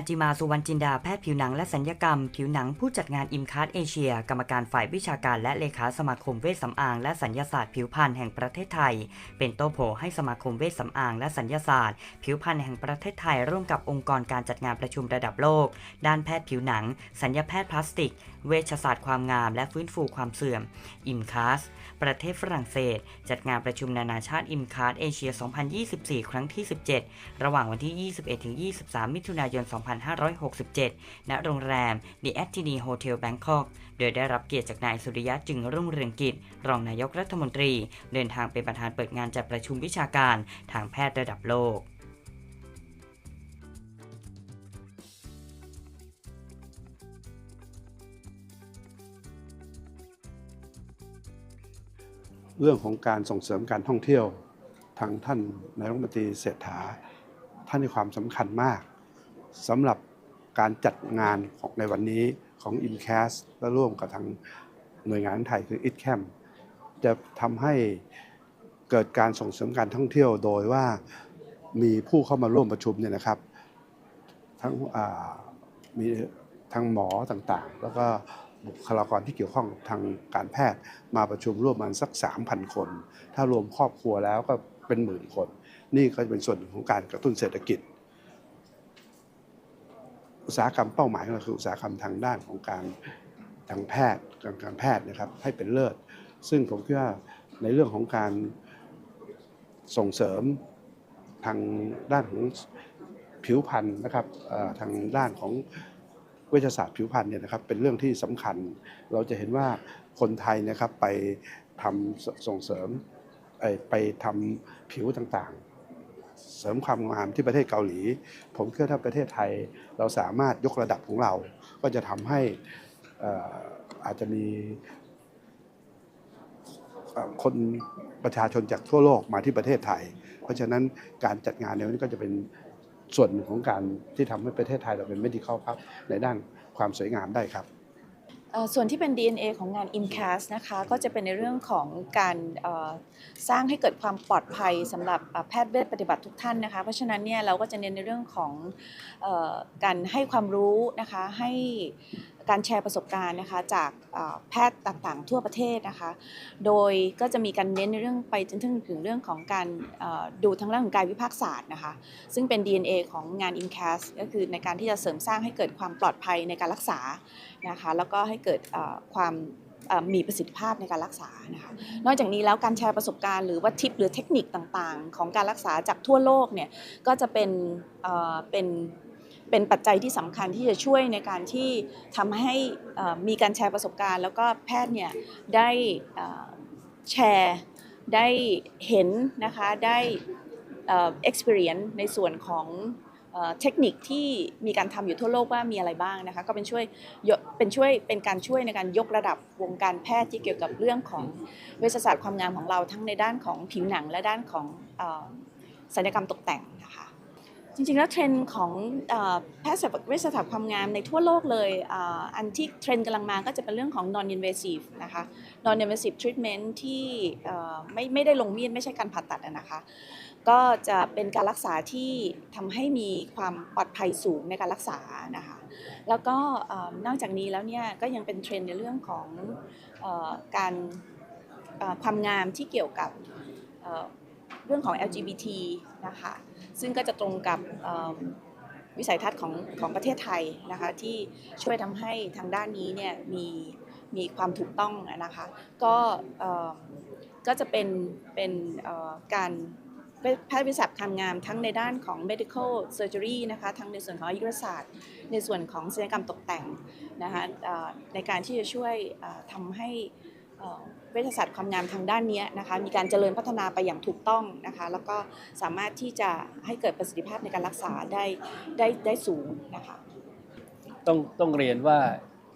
อาจิมาสุวรรณจินดาแพทย์ผิวหนังและสัญญกรรม ผิวหนังผู้จัดงานอิมคาร์ดเอเชีย กรรมการฝ่ายวิชาการและเลขาสมาคมเวชสำอางและสัญญาศาสตร์ผิวพรรณแห่งประเทศไทย เป็นโต้โผให้สมาคมเวชสำอางและสัญญาศาสตร์ ผิวพรรณแห่งประเทศไทย ร่วมกับองค์กรการจัดงานประชุมระดับโลก ด้านแพทย์ผิวหนัง สัญญาแพทย์พลาสติกเวชศาสตร์ความงามและฟื้นฟูความเสื่อม อิมคัสประเทศฝรั่งเศส จัดงานประชุมนานาชาติอิมคัสเอเชีย 2024 ครั้งที่ 17 ระหว่างวันที่ 21-23 มิถุนายน 2567 ณ โรงแรม The a t t i n i Hotel Bangkok โดยได้รับเกียรติจากนายสุริยะจึงรุ่งเรืองกิจ รองนายกรัฐมนตรี เดินทางเป็นประธานเปิดงานจัดประชุมวิชาการทางแพทย์ระดับโลก เรื่องของการส่งเสริมการท่องเที่ยวทางท่านนายรัฐมนตรีเศรษฐาท่านให้ความสำคัญมากสำหรับการจัดงานของในวันนี้ของ i m c a s และร่วมกับทางหน่วยงานไทยคือ i t c a m จะทำให้เกิดการส่งเสริมการท่องเที่ยวโดยว่ามีผู้เข้ามาร่วมประชุมเนี่ยนะครับ ทั้งมีทั้งหมอต่างๆ แล้วก็ บุคลากรที่เกี่ยวข้องทางการแพทย์ มาประชุมร่วมมันสัก 3,000 คน ถ้ารวมครอบครัวแล้วก็เป็นหมื่นคน นี่ก็จะเป็นส่วนหนึ่งของการกระตุ้นเศรษฐกิจ อุตสาหกรรมเป้าหมายของเราคืออุตสาหกรรมทางด้านของการทางแพทย์ทางการแพทย์นะครับให้เป็นเลิศ ซึ่งผมคิดว่าในเรื่องของการส่งเสริมทางด้านของผิวพรรณนะครับทางด้านของ เวชศาสตร์ผิวพรรณเนี่ยนะครับเป็นเรื่องที่สำคัญ เราจะเห็นว่าคนไทยนะครับไปทำสส่งเสริมไปทำผิวต่างๆ เสริมความงามที่ประเทศเกาหลี ผมคิดว่าถ้าประเทศไทยเราสามารถยกระดับของเรา ก็จะทำให้อ่ออาจจะมีคนประชาชนจากทั่วโลกมาที่ประเทศไทย เพราะฉะนั้นการจัดงานในวันนี้ก็จะเป็น ส่วนหนึ่งของการที่ทำให้ประเทศไทยเราเป็น medical hub ในด้านความสวยงามได้ครับส่วนที่เป็น DNA ของงาน IMCAS นะคะก็จะเป็นในเรื่องของการสร้างให้เกิดความปลอดภัยสำหรับแพทย์เวชปฏิบัติทุกท่านนะคะเพราะฉะนั้นเนี่ยเราก็จะเน้นในเรื่องของการให้ความรู้นะคะให้การแชร์ประสบการณ์นะคะจากแพทย์ต่างๆ ทั่วประเทศนะคะ โดยก็จะมีการเน้นในเรื่องไปจนถึงถึงเรื่องของการดูทั้งเรื่องของกายวิภาคศาสตร์นะคะ ซึ่งเป็น DNA ของงาน IMCAS ก็คือในการที่จะเสริมสร้างให้เกิดความปลอดภัยในการรักษานะคะ แล้วก็ให้เกิดความมีประสิทธิภาพในการรักษานะคะ นอกจากนี้แล้วการแชร์ประสบการณ์หรือว่าทิปหรือเทคนิคต่างๆ ของการรักษาจากทั่วโลกเนี่ยก็จะเป็นเป็น เป็นปัจจัยที่สำคัญที่จะช่วยในการที่ทำให้มีการแชร์ประสบการณ์ แล้วก็แพทย์เนี่ยได้แชร์ได้เห็นนะคะได้เอ่อ experience ในส่วนของเทคนิคที่มีการทำอยู่ทั่วโลกว่ามีอะไรบ้างนะคะก็เป็นช่วยเป็นช่วยเป็นการช่วยในการยกระดับวงการแพทย์ที่เกี่ยวกับเรื่องของเวชศาสตร์ความงามของเราทั้งในด้านของผิวหนังและด้านของศัลยกรรมตกแต่งนะคะ จริงๆ แล้วเทรนด์ของอแพทย์เวชศาสตร์ความงามในทั่วโลกเลยอ,อันที่เทรนด์กำลังมาก็จะเป็นเรื่องของ non invasive นะคะ non invasive treatment ที่ไม่ไม่ได้ลงมีดไม่ใช่การผ่าตัดนะคะ ก็จะเป็นการรักษาที่ทำให้มีความปลอดภัยสูงในการรักษานะคะ แล้วก็นอกจากนี้แล้วเนี่ยก็ยังเป็นเทรนด์ในเรื่องของอการความงามที่เกี่ยวกับ รื่องของ LGBT นะคะซึ่งก็จะตรงกับวิสัยทัศน์ของของประเทศไทยนะคะที่ช่วยทำให้ทางด้านนี้เนี่ยมีมีความถูกต้องนะคะก็ก็จะเป็นเป็นการแพทย์วิสัชการงามทั้งในด้านของ medical surgery นะคะทั้งในส่วนของอายุรศาสตร์ ในส่วนของศัลยกรรมตกแต่งนะคะในการที่จะช่วยทำให้ เวชศาสตร์ความงามทางด้านนี้นะคะมีการเจริญพัฒนาไปอย่างถูกต้องนะคะแล้วก็สามารถที่จะให้เกิดประสิทธิภาพในการรักษาได้ได้ได้สูงนะคะต้องต้องเรียนว่า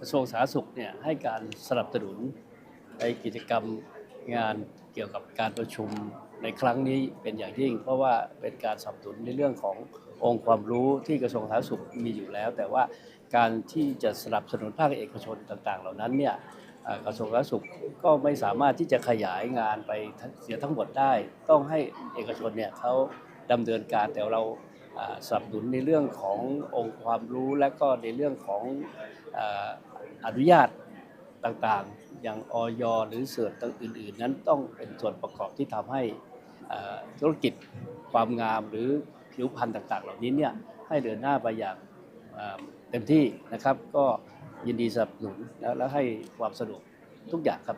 กระทรวงสาธารณสุขเนี่ยให้การสนับสนุนในกิจกรรมงานเกี่ยวกับการประชุมในครั้งนี้เป็นอย่างยิ่ง เพราะว่าเป็นการสนับสนุนในเรื่องขององค์ความรู้ที่กระทรวงสาธารณสุขมีอยู่แล้ว แต่ว่าการที่จะสนับสนุนภาคเอกชนต่าง ๆ เหล่านั้นเนี่ย กระทรวงสาธารณสุขก็ไม่สามารถที่จะขยายงานไปเสียทั้งหมดได้ ต้องให้เอกชนเนี่ยเขาดำเนินการแต่เราสนับสนุนในเรื่องขององค์ความรู้และก็ในเรื่องของอนุญาตต่างๆ อย่างออยหรือเสิร์ตต่างอื่น ๆ นั้นต้องเป็นส่วนประกอบที่ทำให้ธุรกิจความงามหรือผิวพรรณต่าง ๆ เหล่านี้เนี่ยให้เดินหน้าไปอย่างเต็มที่นะครับก็ ยินดีสนับสนุนแล้วให้ความสะดวกทุกอย่างครับ